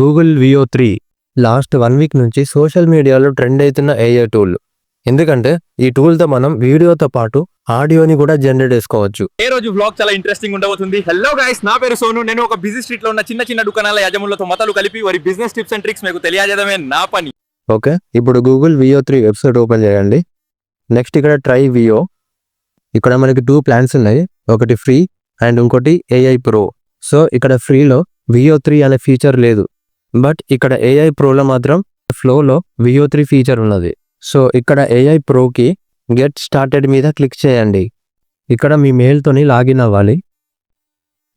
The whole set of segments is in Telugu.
Google Veo three last one week నుంచి సోషల్ మీడియాలో ట్రెండ్ అవుతున్న ఏఐ టూల్. ఎందుకంటే ఈ టూల్తో మనం వీడియోతో పాటు ఆడియోని కూడా జనరేట్ చేసుకోవచ్చు. ఏ రోజు వ్లాగ్ చాలా ఇంట్రెస్టింగ్ ఉండబోతుంది. హలో గైస్ నా పేరు సోను. నేను ఒక బిజీ స్ట్రీట్లో ఉన్న చిన్న చిన్న దుకాణాల యజములతో మతలు కలిపి వారి బిజినెస్ టిప్స్ అండ్ ట్రిక్స్ మీకు తెలియజేయడమే నా పని. ఓకే ఇప్పుడు Google Veo three website open చేయండి. నెక్స్ట్ ఇక్కడ ట్రై వియో ఇక్కడ మనకి టూ ప్లాన్స్ ఉన్నాయి. ఒకటి ఫ్రీ అండ్ ఇంకోటి ఏఐ ప్రో. సో ఇక్కడ ఫ్రీలో వియో త్రీ అనే ఫీచర్ లేదు. బట్ ఇక్కడ ఏఐ ప్రోలో మాత్రం ఫ్లోలో వియో త్రీ ఫీచర్ ఉన్నది. సో ఇక్కడ ఏఐ ప్రోకి గెట్ స్టార్టెడ్ మీద క్లిక్ చేయండి. ఇక్కడ మీ మెయిల్తోని లాగిన్ అవ్వాలి.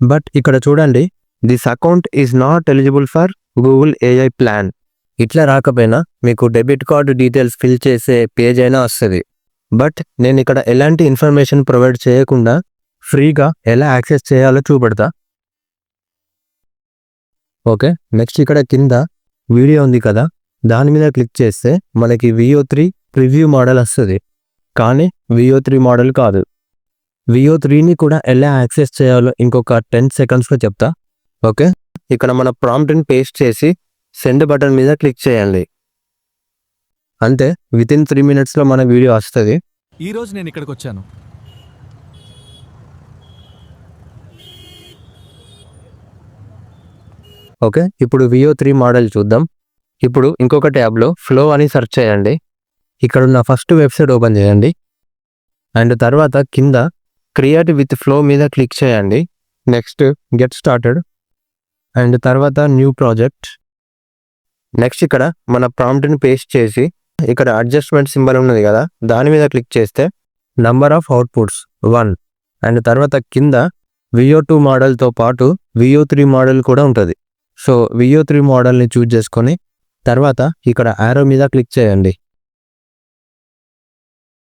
బట్ ఇక్కడ చూడండి this account is not eligible for Google AI plan ఇట్లా రాకపోయినా మీకు డెబిట్ కార్డు డీటెయిల్స్ ఫిల్ చేసే పేజ్ అయినా వస్తుంది. బట్ నేను ఇక్కడ ఎలాంటి ఇన్ఫర్మేషన్ ప్రొవైడ్ చేయకుండా ఫ్రీగా ఎలా యాక్సెస్ చేయాలో చూపెడతా. ఓకే నెక్స్ట్ ఇక్కడ కింద వీడియో ఉంది కదా దాని మీద క్లిక్ చేస్తే మనకి వియో త్రీ ప్రివ్యూ మోడల్ వస్తుంది. కానీ వియో త్రీ మోడల్ కాదు. వియో త్రీని కూడా ఎలా యాక్సెస్ చేయాలో ఇంకొక టెన్ సెకండ్స్లో చెప్తా. ఓకే ఇక్కడ మన ప్రాంప్ట్ని పేస్ట్ చేసి సెండ్ బటన్ మీద క్లిక్ చేయండి. అంతే విత్ ఇన్ త్రీ మినిట్స్లో మన వీడియో వస్తుంది. ఈరోజు నేను ఇక్కడికి వచ్చాను. ఓకే ఇప్పుడు వియో త్రీ మోడల్ చూద్దాం. ఇప్పుడు ఇంకొక ట్యాబ్లో ఫ్లో అని సెర్చ్ చేయండి. ఇక్కడ ఉన్న ఫస్ట్ వెబ్సైట్ ఓపెన్ చేయండి. అండ్ తర్వాత కింద క్రియేట్ విత్ ఫ్లో మీద క్లిక్ చేయండి. నెక్స్ట్ గెట్ స్టార్టెడ్ అండ్ తర్వాత న్యూ ప్రాజెక్ట్ నెక్స్ట్ ఇక్కడ మన ప్రాంప్ట్ని పేస్ట్ చేసి ఇక్కడ అడ్జస్ట్మెంట్ సింబల్ ఉన్నది కదా దాని మీద క్లిక్ చేస్తే number of outputs one and తర్వాత కింద వియో టూ మోడల్తో పాటు వియో త్రీ మోడల్ కూడా ఉంటుంది. సో వియో త్రీ మోడల్ని చూజ్ చేసుకొని తర్వాత ఇక్కడ ఆరో మీద క్లిక్ చేయండి.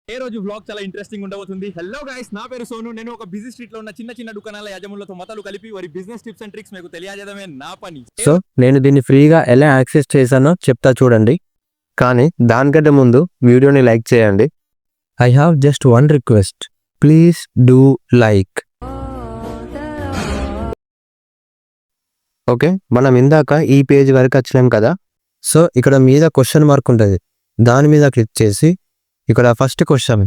ఏ రోజు వ్లాగ్ చాలా ఇంట్రెస్టింగ్ ఉండబోతుంది. హలో గైస్ నా పేరు సోను. నేను ఒక బిజీ స్ట్రీట్లో ఉన్న చిన్న చిన్న దుకాణాల యజములతో మతలు కలిపి వారి బిజినెస్ టిప్స్ అండ్ ట్రిక్స్ మీకు తెలియజేయడమే నా పని. సో నేను దీన్ని ఫ్రీగా ఎలా యాక్సెస్ చేశానో చెప్తా చూడండి. కానీ దానికంటే ముందు వీడియోని లైక్ చేయండి. I have just one request please do like okay? మనం ఇందాక ఈ పేజ్ వరకు వచ్చినాం కదా? సో ఇక్కడ మీద క్వశ్చన్ మార్క్ ఉంటుంది. దాని మీద క్లిక్ చేసి ఇక్కడ first question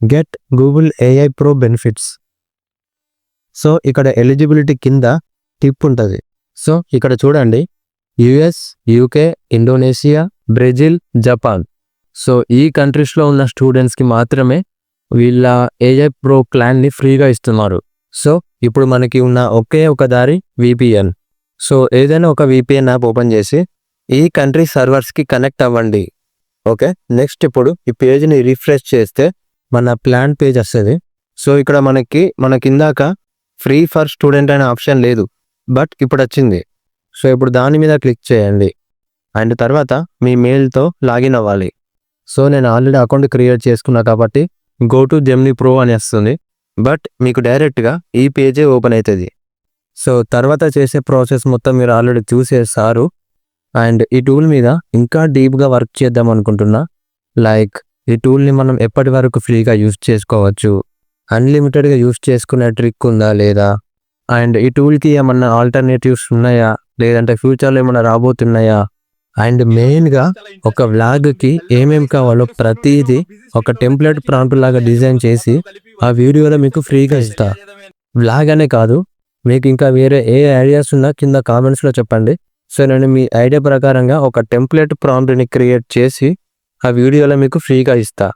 get Google AI pro benefits so ఇక్కడ ఎలిజిబిలిటీ కింద టిప్ ఉంటుంది. సో ఇక్కడ చూడండి. US UK Indonesia Brazil Japan so ఈ కంట్రీస్లో ఉన్న స్టూడెంట్స్కి మాత్రమే వీళ్ళ ఏఐ ప్రో ప్లాన్ని ఫ్రీగా ఇస్తున్నారు. సో ఇప్పుడు మనకి ఉన్న ఒకే ఒక దారి విపిఎన్ సో ఏదైనా ఒక విపిఎన్ యాప్ ఓపెన్ చేసి ఈ కంట్రీ సర్వర్స్కి కనెక్ట్ అవ్వండి. ఓకే నెక్స్ట్ ఇప్పుడు ఈ పేజ్ని రిఫ్రెష్ చేస్తే మన ప్లాన్ పేజ్ వస్తుంది. సో ఇక్కడ మనకి మన కిందాక ఫ్రీ ఫర్ స్టూడెంట్ అనే ఆప్షన్ లేదు. బట్ ఇప్పుడు వచ్చింది. సో ఇప్పుడు దాని మీద క్లిక్ చేయండి. అండ్ తర్వాత మీ మెయిల్తో లాగిన్ అవ్వాలి. సో నేను ఆల్రెడీ అకౌంట్ క్రియేట్ చేసుకున్నా కాబట్టి గో టు జెమ్ని ప్రో అని వస్తుంది. బట్ మీకు డైరెక్ట్గా ఈ పేజే ఓపెన్ అవుతుంది. సో తర్వాత చేసే ప్రాసెస్ మొత్తం మీరు ఆల్రెడీ చూసేసారు అండ్ ఈ టూల్ మీద ఇంకా డీప్గా వర్క్ చేద్దాం అనుకుంటున్నా. లైక్ ఈ టూల్ని మనం ఎప్పటి వరకు ఫ్రీగా యూజ్ చేసుకోవచ్చు? అన్లిమిటెడ్గా యూజ్ చేసుకునే ట్రిక్ ఉందా లేదా? అండ్ ఈ టూల్కి ఏమన్నా ఆల్టర్నేటివ్స్ ఉన్నాయా? లేదంటే ఫ్యూచర్లో ఏమైనా రాబోతున్నాయా? అండ్ మెయిన్గా ఒక వ్లాగ్కి ఏమేం కావాలో ప్రతిదీ ఒక టెంప్లెట్ ప్రాంప్ట్ లాగా డిజైన్ చేసి ఆ వీడియోలో మీకు ఫ్రీగా ఇస్తా. వ్లాగ్ అనే కాదు మీకు ఇంకా వేరే ఏ ఐడియాస్ ఉన్నా కింద కామెంట్స్లో చెప్పండి. సో నేను మీ ఐడియా ప్రకారంగా ఒక టెంప్లెట్ ప్రాంప్ట్ని క్రియేట్ చేసి ఆ వీడియోలో మీకు ఫ్రీగా ఇస్తాను